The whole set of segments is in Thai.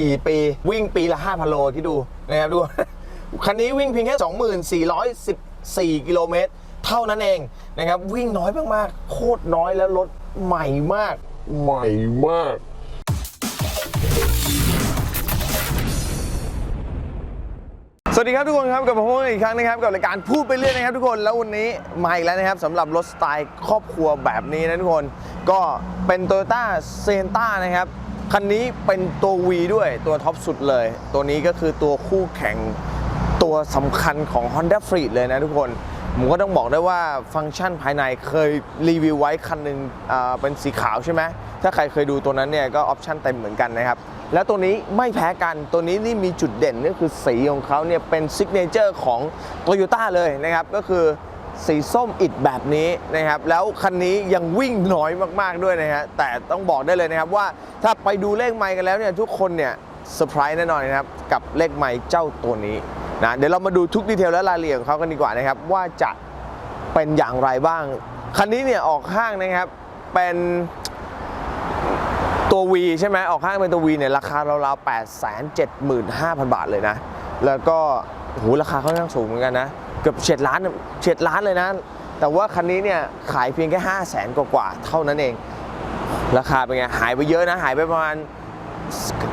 4 ปี วิ่งปีละ 5,000 โลที่ดูนะครับดู คันนี้วิ่งเพียงแค่ 2414 กิโลเมตร เท่านั้นเองนะครับ วิ่งน้อยมากๆ โคตรน้อยแล้วรถใหม่มาก ใหม่มากสวัสดีครับทุกคนครับกลับมาพบกันอีกครั้งนะครับกับรายการพูดไปเรื่อยนะครับ ทุกคนแล้ววันนี้มาอีกแล้วนะครับสำหรับรถสไตล์ครอบครัวแบบนี้นะทุกคน ก็เป็น Toyota s e n t a นะครับ คันนี้เป็นตัว V ด้วยตัวท็อปสุดเลย ตัวนี้ก็คือตัวคู่แข่งตัวสำคัญของ Honda f r e e d เลยนะทุกคนผมก็ต้องบอกได้ว่าฟังก์ชันภายในเคยรีวิวไว้คันหนึ่งเป็นสีขาวใช่ไหม ถ้าใครเคยดูตัวนั้นเนี่ยก็ออปชั่นเต็มเหมือนกันนะครับ แล้วตัวนี้ไม่แพ้กันตัวนี้นี่มีจุดเด่นก็คือสีของเขาเนี่ยเป็นซิกเนเจอร์ของ Toyota เลยนะครับ ก็คือ สีส้มอิดแบบนี้นะครับ แล้วคันนี้ยังวิ่งน้อยมากๆด้วยนะฮะแต่ต้องบอกได้เลยนะครับว่าถ้าไปดูเลขไมล์กันแล้วเนี่ยทุกคนเนี่ยเซอร์ไพรส์แน่นอนนะครับ กับเลขไมล์เจ้าตัวนี้นะเดี๋ยวเรามาดูทุกดีเทลและรายละเอียดของเขากันดีกว่านะครับ ว่าจะเป็นอย่างไรบ้าง คันนี้เนี่ยออกห้างนะครับเป็นตัว V ใช่ไหมออกห้างเป็นตัว V เนี่ยราคาราวๆ8 7 5 0 0 0 บาทเลยนะ แล้วก็โหราคาค่อนข้างสูงเหมือนกันนะ เกือบเฉียดล้านเฉียดล้านเลยนะ แต่ว่าคันนี้เนี่ยขายเพียงแค่5 0 0 0 0 0กว่าๆเท่านั้นเอง ราคาเป็นไง หายไปเยอะนะ หายไปประมาณ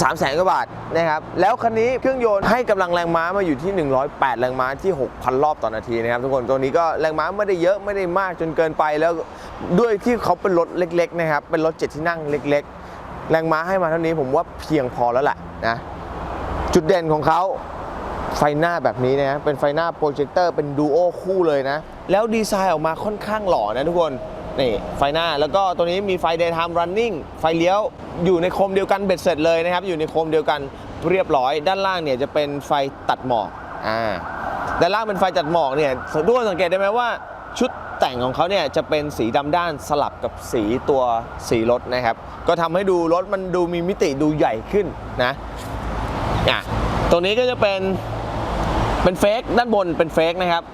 3 0 0แสนกว่าบาทนะครับ แล้วคันนี้เครื่องยนต์ให้กำลังแรงม้ามาอยู่ที่ 108 แรงม้าที่ 6,000 รอบต่อนาทีนะครับทุกคนตัวนี้ก็แรงม้าไม่ได้เยอะไม่ได้มากจนเกินไปแล้วด้วยที่เขาเป็นรถเล็กๆนะครับเป็นรถเจ็ดที่นั่งเล็ก ๆ แรงม้าให้มาเท่านี้ผมว่าเพียงพอแล้วแหละนะจุดเด่นของเขา ไฟหน้าแบบนี้นะเป็นไฟหน้าโปรเจคเตอร์เป็นดูโอคู่เลยนะ แล้วดีไซน์ออกมาค่อนข้างหล่อนะทุกคนนี่ไฟหน้าแล้วก็ตัวนี้มีไฟ daytime running ไฟเลี้ยวอยู่ในโคมเดียวกันเบ็ดเสร็จเลยนะครับ อยู่ในโคมเดียวกันเรียบร้อย ด้านล่างเนี่ยจะเป็นไฟตัดหมอกอ่าด้านล่างเป็นไฟตัดหมอกเนี่ยทุกคนสังเกตได้ไหมว่าชุดแต่งของเขาเนี่ยจะเป็นสีดำด้านสลับกับสีตัวสีรถนะครับ ก็ทำให้ดูรถมันดูมีมิติดูใหญ่ขึ้นนะอะตรงนี้ก็จะเป็น เป็นเฟกด้านบนเป็นเฟกนะครับ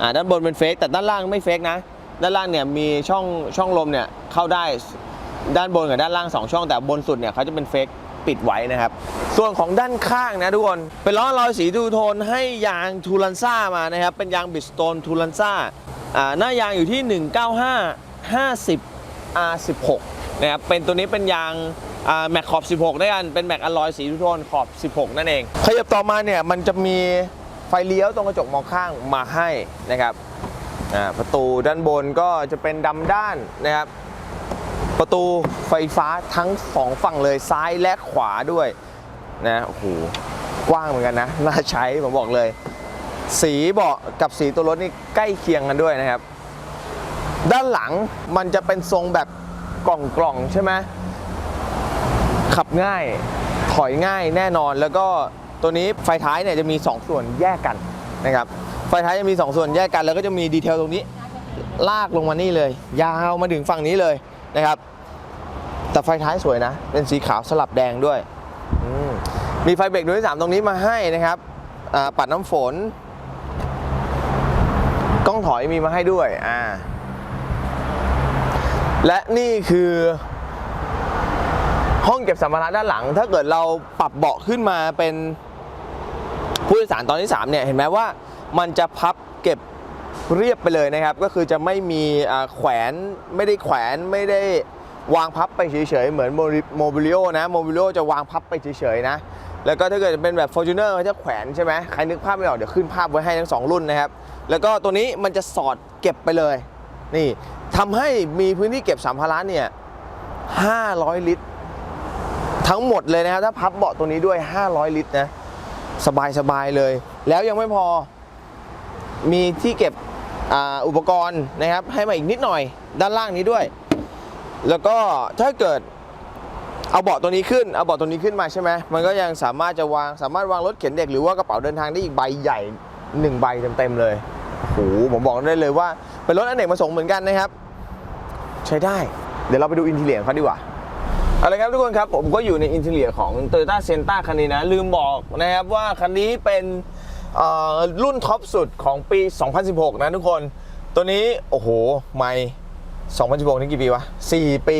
อ่าด้านบนเป็นเฟกแต่ด้านล่างไม่เฟกนะ ด้านล่างเนี่ยมีช่องช่องลมเนี่ยเข้าได้ด้านบนกับด้านล่างสองช่องแต่บนสุดเนี่ยเขาจะเป็นเฟกปิดไว้นะครับ ส่วนของด้านข้างนะทุกคน เป็นล้อลอยสีทูโทนให้ยางทูลันซ่ามานะครับ เป็นยางบิสโตนทูลันซ่าอ่าหน้ายางอยู่ที่ 195 50 R16 นะครับ เป็นตัวนี้เป็นยางแม็กขอบ 16 ด้วยกัน เป็นแม็กอลลอยสีทุโทนขอบ 16 นั่นเอง ขยับต่อมาเนี่ย มันจะมี ฟเลี้ยวตรงกระจกมองข้างมาให้นะครับประตูด้านบนก็จะเป็นดำด้านนะครับ ประตูไฟฟ้าทั้งสองฝั่งเลยซ้ายและขวาด้วยนะโอ้โหกว้างเหมือนกันนะ น่าใช้ผมบอกเลย สีเบาะกับสีตัวรถนี่ใกล้เคียงกันด้วยนะครับ ด้านหลังมันจะเป็นทรงแบบกล่องกล่องๆใช่ไหมขับง่ายถอยง่ายแน่นอนแล้วก็ ตัวนี้ไฟท้ายเนี่ยจะมี 2 ส่วนแยกกันนะครับ ไฟท้ายจะมี 2 ส่วนแยกกัน แล้วก็จะมีดีเทลตรงนี้ ลากลงมานี่เลย ยาวมาถึงฝั่งนี้เลยนะครับ แต่ไฟท้ายสวยนะ เป็นสีขาวสลับแดงด้วยมมีไฟเบรกดวงที่สามตรงนี้มาให้นะครับ ปัดน้ำฝน กล้องถอยมีมาให้ด้วยอ่าและนี่คือ ห้องเก็บสัมภาระด้านหลัง ถ้าเกิดเราปรับเบาะขึ้นมาเป็น ผู้โดยสารตอนที่3เนี่ยเห็นไหมว่ามันจะพับเก็บเรียบไปเลยนะครับ ก็คือจะไม่มีแขวนไม่ได้แขวนไม่ได้วางพับไปเฉยๆ เหมือนโมบิลิโอนะโมบิลิโอจะวางพับไปเฉยๆนะแล้วก็ถ้าเกิดเป็นแบบ Fortuner เขาจะแขวนใช่ไหมใครนึกภาพไม่ออกเดี๋ยวขึ้นภาพไว้ให้ทั้งสองรุ่นนะครับ แล้วก็ตัวนี้มันจะสอดเก็บไปเลย นี่ทำให้มีพื้นที่เก็บสัมภาระเนี่ย 500 ลิตร ทั้งหมดเลยนะครับ ถ้าพับเบาะตัวนี้ด้วย 500 ลิตรนะ สบายสบายๆเลย แล้วยังไม่พอมีที่เก็บอ,อุปกรณ์นะครับ ให้มาอีกนิดหน่อยด้านล่างนี้ด้วย แล้วก็ถ้าเกิดเอาเบาะตัวนี้ขึ้นเอาเบาะตัวนี้ขึ้นมาใช่ไหมมันก็ยังสามารถจะวางสามารถวางรถเข็นเด็กหรือว่ากระเป๋าเดินทางได้อีกใบใหญ่หนึ่งใบเต็มๆเลยโอ้โหผมบอกได้เลยว่าเป็นรถอเนกประสงค์เหมือนกันนะครับ ใช้ได้ เดี๋ยวเราไปดูอินทีเลียของเขาดีกว่า เอาละครับทุกคนครับผมก็อยู่ในอินเทเลียของ Toyota s e n t a คันนี้นะ ลืมบอกนะครับว่าคันนี้เป็นเอ่อรุ่นท็อปสุดของปี 2016 นะทุกคน ตัวนี้ โอ้โห ไม่2016 นี่กี่ปีวะ 4 ปี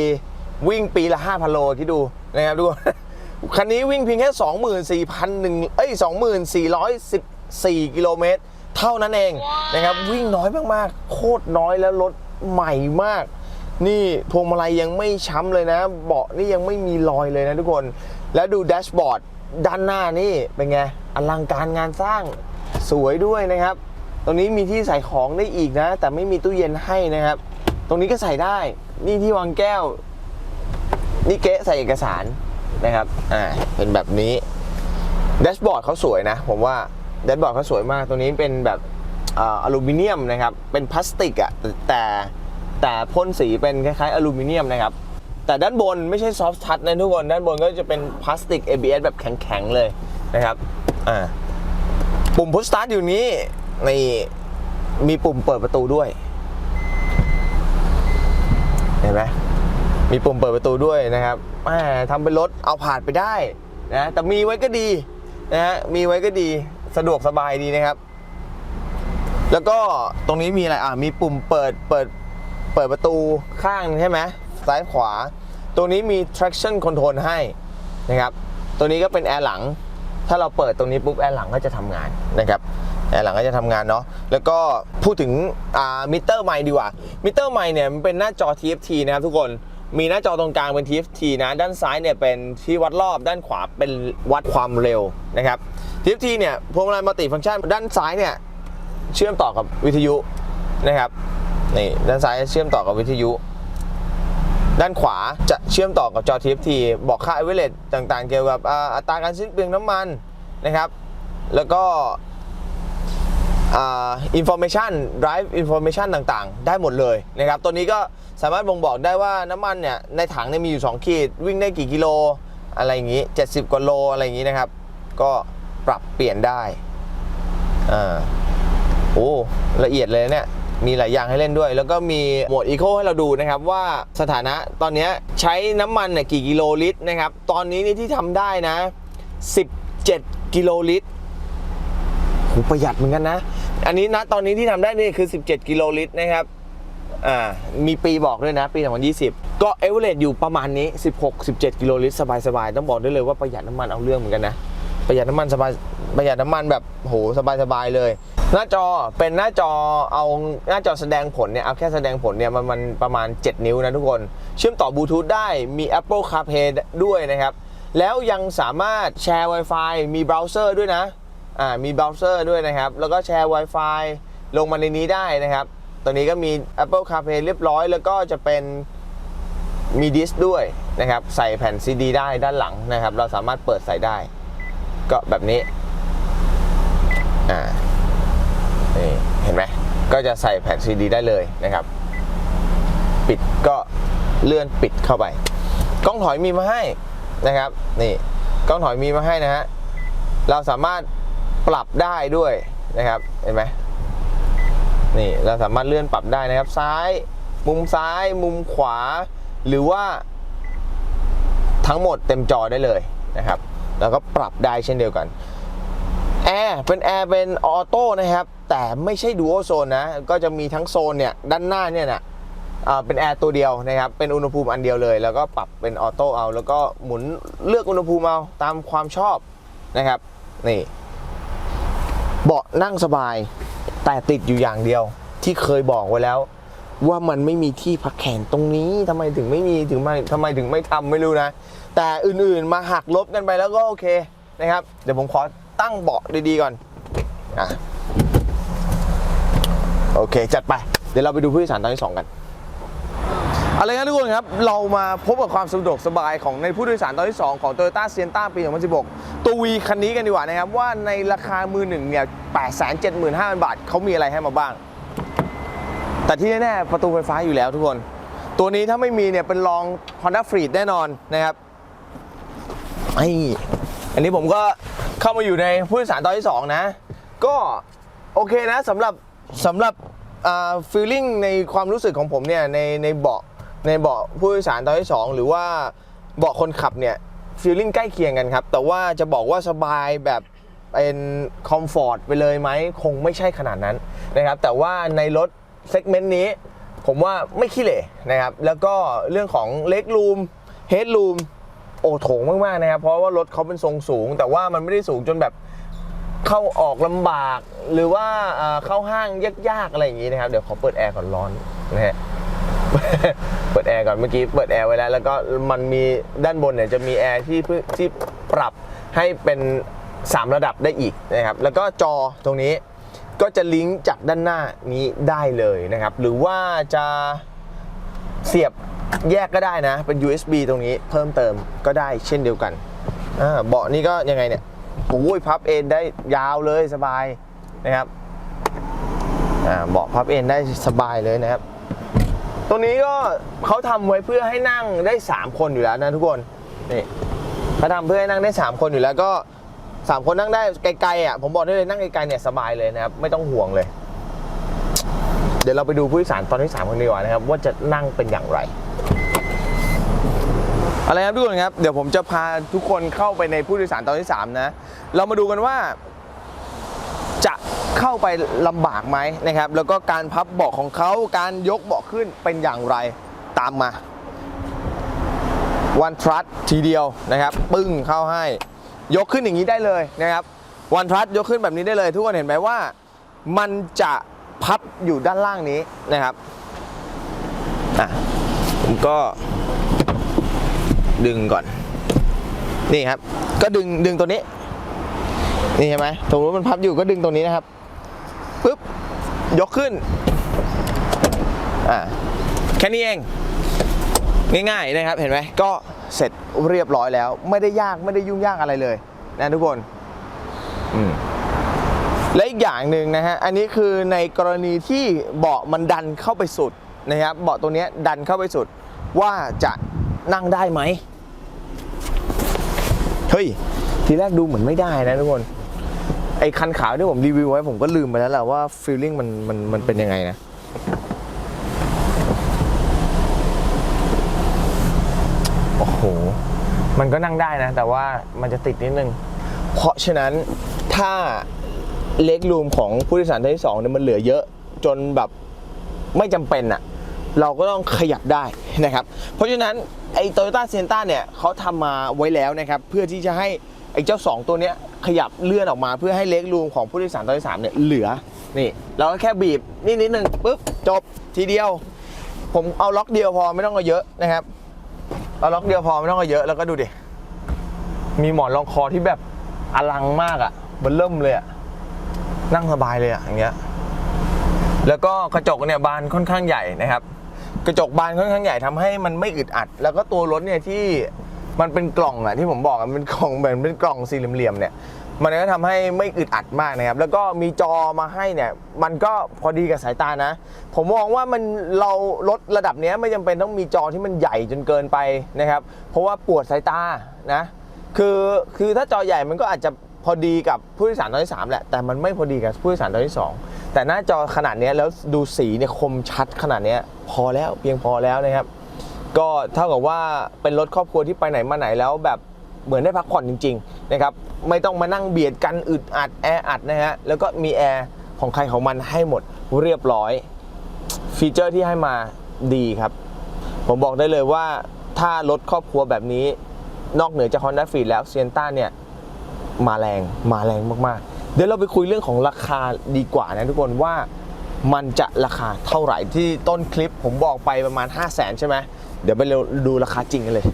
วิ่งปีละ 5,000 โลคิดดูนะครับทุกคน คันนี้วิ่งเพียงแค่ 24,001เอ้ย 2414 กิโลเมตร เท่านั้นเองนะครับ วิ่งน้อยมากๆ โคตรน้อยแล้วรถใหม่มาก นี่พวงมาลัยยังไม่ช้ำเลยนะ เบาะนี่ยังไม่มีรอยเลยนะทุกคน แล้วดูแดชบอร์ดด้านหน้านี่เป็นไงอลังการงานสร้างสวยด้วยนะครับ ตรงนี้มีที่ใส่ของได้อีกนะ แต่ไม่มีตู้เย็นให้นะครับ ตรงนี้ก็ใส่ได้ นี่ที่วางแก้ว นี่เก๊ะใส่เอกสารนะครับ อ่า เป็นแบบนี้แดชบอร์ดเขาสวยนะ ผมว่าแดชบอร์ดเขาสวยมาก ตัวนี้เป็นแบบออลูมิเนียมนะครับ เป็นพลาสติกอะแต่แต่ แต่พ่นสีเป็นคล้ายๆอลูมิเนียมนะครับ แต่ด้านบนไม่ใช่ซอฟท์ทัชนะทุกคน ด้านบนก็จะเป็นพลาสติก ABS แบบแข็งๆเลยนะครับอ่าปุ่มพุชสตาร์ทอยู่นี้นี่มีปุ่มเปิดประตูด้วย เห็นไหมมีปุ่มเปิดประตูด้วยนะครับแหมทำเป็นรถเอาผ่านไปได้นะแต่มีไว้ก็ดีนะฮะมีไว้ก็ดีสะดวกสบายดีนะครับ แล้วก็ตรงนี้มีอะไรอ่ามีปุ่มเปิดเปิด เปิดประตูข้างใช่ไหมซ้ายขวา ตัวนี้มี traction control ให้นะครับ ตัวนี้ก็เป็นแอร์หลัง ถ้าเราเปิดตรงนี้ปุ๊บแอร์หลังก็จะทำงานนะครับแอร์หลังก็จะทำงานเนาะ แล้วก็พูดถึงมิเตอร์ไมค์ดีกว่า มิเตอร์ไมค์เนี่ยมันเป็นหน้าจอ TFT นะครับทุกคน มีหน้าจอตรงกลางเป็น TFT นะ ด้านซ้ายเนี่ยเป็นที่วัดรอบ ด้านขวาเป็นวัดความเร็วนะครับ TFT เนี่ยพวงมาลัยมัลติฟังก์ชันด้านซ้ายเนี่ยเชื่อมต่อกับวิทยุนะครับ นี่ด้านซ้ายเชื่อมต่อกับวิทยุ ด้านขวาจะเชื่อมต่อกับจอ TFT บอกค่า a v e r a g e ต่างๆ เกี่ยวกับอัตราการสิ้นเปลืองน้ำมันนะครับ แล้วก็อ่า information drive information ต่างๆ ได้หมดเลยนะครับ ตัวนี้ก็สามารถบ่งบอกได้ว่าน้ำมันเนี่ย ในถังเนี่ยมีอยู่ 2 ขีด วิ่งได้กี่กิโล อะไรอย่างนี้ 70 กว่าโล อะไรอย่างนี้นะครับ ก็ปรับเปลี่ยนได้ อ่า โอ้ ละเอียดเลยเนี่ย มีหลายอย่างให้เล่นด้วย แล้วก็มีโหมดอีโคให้เราดูนะครับว่าสถานะตอนนี้ใช้น้ำมันเนี่ยกี่กิโลลิตรนะครับ ตอนนี้นี่ที่ทำได้นะ 17 กิโลลิตรโหประหยัดเหมือนกันนะ อันนี้นะตอนนี้ที่ทำได้นี่คือ 17 กิโลลิตรนะครับอ่ามีปีบอกด้วยนะ ปี 2020 ก็เอเวอเรอยู่ประมาณนี้ 16-17 กิโลลิตรสบายๆ ต้องบอกได้เลยว่าประหยัดน้ำมันเอาเรื่องเหมือนกันนะประหยัดน้ำมันสบายประหยัดน้ำมันแบบโหสบายๆเลย หน้าจอเป็นหน้าจอเอาหน้าจอแสดงผลเนี่ยเอาแค่แสดงผลเนี่ยมันมันประมาณ 7 นิ้วนะทุกคน เชื่อมต่อบลูทูธได้มี Apple CarPlay ด้วยนะครับ แล้วยังสามารถแชร์ Wi-Fi มีเบราว์เซอร์ด้วยนะอ่ามีเบราว์เซอร์ด้วยนะครับ แล้วก็แชร์ Wi-Fi ลงมาในนี้ได้นะครับตอนนี้ก็มี Apple CarPlay เรียบร้อย แล้วก็จะเป็นมีดิสด้วยนะครับ ใส่แผ่นซีดีได้ด้านหลังนะครับ เราสามารถเปิดใส่ได้ ก็แบบนี้อ่า ก็จะใส่แผ่นซีดีได้เลยนะครับ ปิดก็เลื่อนปิดเข้าไป กล้องถอยมีมาให้นะครับ นี่กล้องถอยมีมาให้นะฮะเราสามารถปรับได้ด้วยนะครับเห็นไหมนี่เราสามารถเลื่อนปรับได้นะครับ ซ้าย มุมซ้าย มุมขวา หรือว่า ทั้งหมดเต็มจอได้เลยนะครับ แล้วก็ปรับได้เช่นเดียวกัน แอร์เป็นแอร์เป็นออโต้นะครับ แต่ไม่ใช่ดูโอโซนนะ ก็จะมีทั้งโซนเนี่ย ด้านหน้าเนี่ยนะเป็นแอร์ตัวเดียวนะครับ เป็นอุณหภูมิอันเดียวเลย แล้วก็ปรับเป็นออโต้เอา แล้วก็หมุนเลือกอุณหภูมิเอาตามความชอบนะครับ นี่ เบาะนั่งสบาย แต่ติดอยู่อย่างเดียว ที่เคยบอกไว้แล้ว ว่ามันไม่มีที่พักแขนตรงนี้ทำไมถึงไม่มีถึงไม่ทำไมถึงไม่ทำไม่รู้นะ แต่อื่นๆมาหักลบกันไปแล้วก็โอเคนะครับ เดี๋ยวผมขอ ตั้งเบาะดีๆก่อนอะโอเค จัดไป เดี๋ยวเราไปดูผู้โดยสารตอนที่สองกันเอาละครับทุกคนครับ เรามาพบกับความสะดวกสบายของในผู้โดยสารตอนที่ 2 ของ Toyota Sienna ปี 2016 ตัว V คันนี้กันดีกว่านะครับ ว่าในราคามือหนึ่งเนี่ย875,000 บาท เขามีอะไรให้มาบ้าง แต่ที่แน่ๆประตูไฟฟ้าอยู่แล้วทุกคน ตัวนี้ถ้าไม่มีเนี่ยเป็นรอง Honda Freed แน่นอนนะครับไออันนี้ผมก็ เข้ามาอยู่ในผู้โดยสารตอนที่ 2 นะ ก็โอเคนะสำหรับสำหรับฟีลลิ่งในความรู้สึกของผมเนี่ยในในเบาะในเบาะผู้โดยสารตอนที่ 2 หรือว่าเบาะคนขับเนี่ยฟีลลิ่งใกล้เคียงกันครับ แต่ว่าจะบอกว่าสบายแบบเป็นคอมฟอร์ตไปเลยไหมคงไม่ใช่ขนาดนั้นนะครับ แต่ว่าในรถเซกเมนต์นี้ ผมว่าไม่ขี้เหร่นะครับ แล้วก็เรื่องของเล็กรูมเฮดรูม โอโถงมากๆนะครับเพราะว่ารถเขาเป็นทรงสูง แต่ว่ามันไม่ได้สูงจนแบบเข้าออกลำบาก หรือว่าเข้าห้างยากๆอะไรอย่างนี้นะครับเดี๋ยวขอเปิดแอร์ก่อนร้อนนะฮะเปิดแอร์ก่อนเมื่อกี้เปิดแอร์ไว้แล้วแล้วก็มันมีด้านบนเนี่ยจะมีแอร์ที่เพื่อที่ปรับให้เป็น 3 ระดับได้อีกนะครับแล้วก็จอตรงนี้ก็จะลิงก์จากด้านหน้านี้ได้เลยนะครับ หรือว่าจะเสียบ แยกก็ได้นะ เป็น USB ตรงนี้เพิ่มเติมก็ได้เช่นเดียวกันเบาะนี่ก็ยังไงเนี่ยโอ้ยพับเอนได้ยาวเลยสบายนะครับเบาะพับเอนได้สบายเลยนะครับ ตรงนี้ก็เขาทำไว้เพื่อให้นั่งได้ 3 คนอยู่แล้วนะทุกคนนี่เขาทำเพื่อให้นั่งได้ 3 คนอยู่แล้วก็ 3 คนนั่งได้ไกลๆอะผมบอกได้เลยนั่งไกลๆเนี่ยสบายเลยนะครับไม่ต้องห่วงเลย เดี๋ยวเราไปดูผู้โดยสารตอนที่3กันดีกว่านะครับว่าจะนั่งเป็นอย่างไร อะไรครับทุกคนครับ เดี๋ยวผมจะพาทุกคนเข้าไปในผู้โดยสารตอนที่ 3 นะ เรามาดูกันว่า จะเข้าไปลำบากไหมนะครับ แล้วก็การพับเบาะของเขาการยกเบาะขึ้นเป็นอย่างไรตามมา วันทรัสทีเดียวนะครับ ปึ้งเข้าให้ ยกขึ้นอย่างนี้ได้เลยนะครับวันทรัสยกขึ้นแบบนี้ได้เลย ทุกคนเห็นไหมว่า มันจะพับอยู่ด้านล่างนี้นะครับอะผมก็ ดึงก่อน นี่ครับ ก็ดึงดึงตัวนี้ นี่ใช่ไหมสมมติมันพับอยู่ก็ดึงตรงนี้นะครับปุ๊บยกขึ้นอ่าแค่นี้เอง ง่ายๆนะครับเห็นไหมก็เสร็จเรียบร้อยแล้ว ไม่ได้ยากไม่ได้ยุ่งยากอะไรเลย นะทุกคนอืมและอีกอย่างหนึ่งนะฮะ อันนี้คือในกรณีที่เบาะมันดันเข้าไปสุดนะครับ เบาะตัวนี้ดันเข้าไปสุดว่าจะ นั่งได้ไหมเฮ้ยทีแรกดูเหมือนไม่ได้นะทุกคนไอ้คันขาวที่ผมรีวิวไว้ผมก็ลืมไปแล้วแหละว่าฟีลลิ่งมันมันมันเป็นยังไงนะโอ้โหมันก็นั่งได้นะ แต่ว่ามันจะติดนิดนึง เพราะฉะนั้นถ้าเล็กรูมของผู้โดยสารที่สองเนี่ยมันเหลือเยอะจนแบบไม่จำเป็นอะ เราก็ต้องขยับได้นะครับ เพราะฉะนั้นไอ้โตโยต้าเซนต้าเนี่ยเขาทำมาไว้แล้วนะครับ เพื่อที่จะให้ไอ้เจ้า 2 ตัวเนี้ยขยับเลื่อนออกมาเพื่อให้เล็กรูมของผู้โดยสารตอนที่สามเนี่ยเหลือนี่เราก็แค่บีบนี่นิดนึงปุ๊บจบทีเดียว ผมเอาล็อกเดียวพอไม่ต้องเอาเยอะนะครับเอาล็อกเดียวพอไม่ต้องเอาเยอะแล้วก็ดูดิมีหมอนรองคอที่แบบอลังมากอะ่ะบนเริ่มเลยอะ่ะนั่งสบายเลยอะ่ะอย่างเงี้ยแล้วก็กระจกเนี่ยบานค่อนข้างใหญ่นะครับ กระจกบานค่อนข้างใหญ่ทำให้มันไม่อึดอัด แล้วก็ตัวรถเนี่ยที่มันเป็นกล่องอะที่ผมบอกมันเป็นกล่องเหมือนเป็นกล่องสี่เหลี่ยมเนี่ยมันก็ทำให้ไม่อึดอัดมากนะครับ แล้วก็มีจอมาให้เนี่ย มันก็พอดีกับสายตานะ ผมมองว่ามันเรารถระดับเนี้ยไม่จำเป็นต้องมีจอที่มันใหญ่จนเกินไปนะครับ เพราะว่าปวดสายตานะ คือคือถ้าจอใหญ่มันก็อาจจะ พอดีกับผู้โดยสารตอนที่สามแหละแต่มันไม่พอดีกับผู้โดยสารตอนที่สองแต่หน้าจอขนาดนี้แล้วดูสีเนี่ยคมชัดขนาดนี้พอแล้วเพียงพอแล้วนะครับ ก็เท่ากับว่าเป็นรถครอบครัวที่ไปไหนมาไหนแล้วแบบเหมือนได้พักผ่อนจริงๆนะครับไม่ต้องมานั่งเบียดกันอึดอัดแออัดนะฮะแล้วก็มีแอร์ของใครของมันให้หมดเรียบร้อย ฟีเจอร์ที่ให้มาดีครับ ผมบอกได้เลยว่าถ้ารถครอบครัวแบบนี้ นอกเหนือจาก Honda Fit แล้วเซียนต้าเนี่ย มาแรงมาแรงมากๆ เดี๋ยวเราไปคุยเรื่องของราคาดีกว่านะทุกคนว่ามันจะราคาเท่าไหร่ที่ต้นคลิปผมบอกไปประมาณ 5 0 0แสนใช่ไหมเดี๋ยวไปดูราคาจริงกันเลย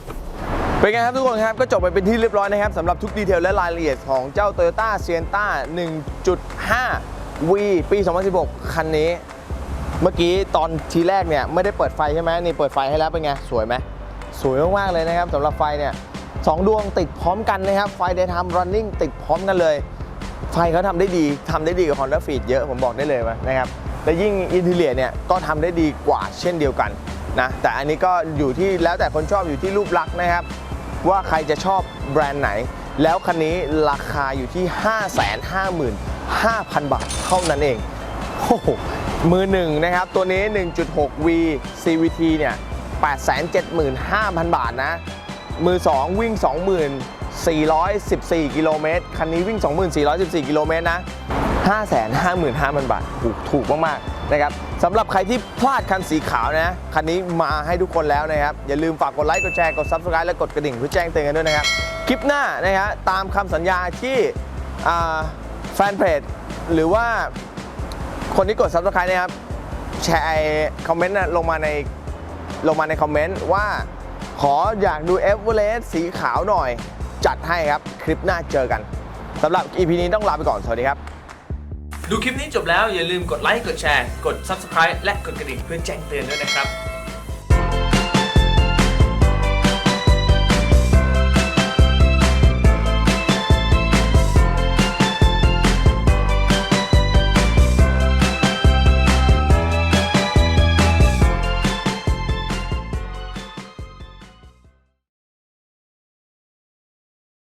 เป็นไงครับทุกคนครับก็จบไปเป็นที่เรียบร้อยนะครับสำหรับทุกดีเทลและรายละเอียดของเจ้า Toyota Sienna 1.5 V ปี 2016 คันนี้ เมื่อกี้ตอนทีแรกเนี่ยไม่ได้เปิดไฟใช่ไหมนี่เปิดไฟให้แล้วเป็นไง สวยไหมสวยมากๆเลยนะครับสำหรับไฟเนี่ย สองดวงติดพร้อมกันนะครับไฟ daytime running ติดพร้อมกันเลย ไฟเขาทำได้ดีทำได้ดีกว่า Honda Fit เยอะผมบอกได้เลยนะครับและยิ่งอินทีเลียเนี่ยก็ทำได้ดีกว่าเช่นเดียวกันนะแต่อันนี้ก็อยู่ที่แล้วแต่คนชอบอยู่ที่รูปลักษณ์นะครับ ว่าใครจะชอบแบรนด์ไหน แล้วคันนี้ราคาอยู่ที่ 555,000 บาทเท่านั้นเองโอ้โหมือหนึ่งนะครับ ตัวนี้ 1.6V CVT เนี่ย 875,000 บาทนะ มือ 2 วิ่ง 2414 กิโลเมตร คันนี้วิ่ง 2414 กิโลเมตรนะ 555,000 บาท ถูกถูกมากๆนะครับสำหรับใครที่พลาดคันสีขาวนะ คันนี้มาให้ทุกคนแล้วนะครับ อย่าลืมฝากกดไลค์ กดแชร์ กด Subscribe และกดกระดิ่งเพื่อแจ้งเตือนกันด้วยนะครับ คลิปหน้านะฮะตามคำสัญญาที่แฟนเพจหรือว่าคนที่กด Subscribe นะครับ แชร์คอมเมนต์ลงมาในลงมาในคอมเมนต์ว่า ขออยากดูเอเวอเรสต์สีขาวหน่อย จัดให้ครับ คลิปหน้าเจอกันสำหรับ EP นี้ต้องลาไปก่อน สวัสดีครับ ดูคลิปนี้จบแล้วอย่าลืมกดไลค์กดแชร์ กด Subscribe และกดกระดิ่งเพื่อแจ้งเตือนด้วยนะครับ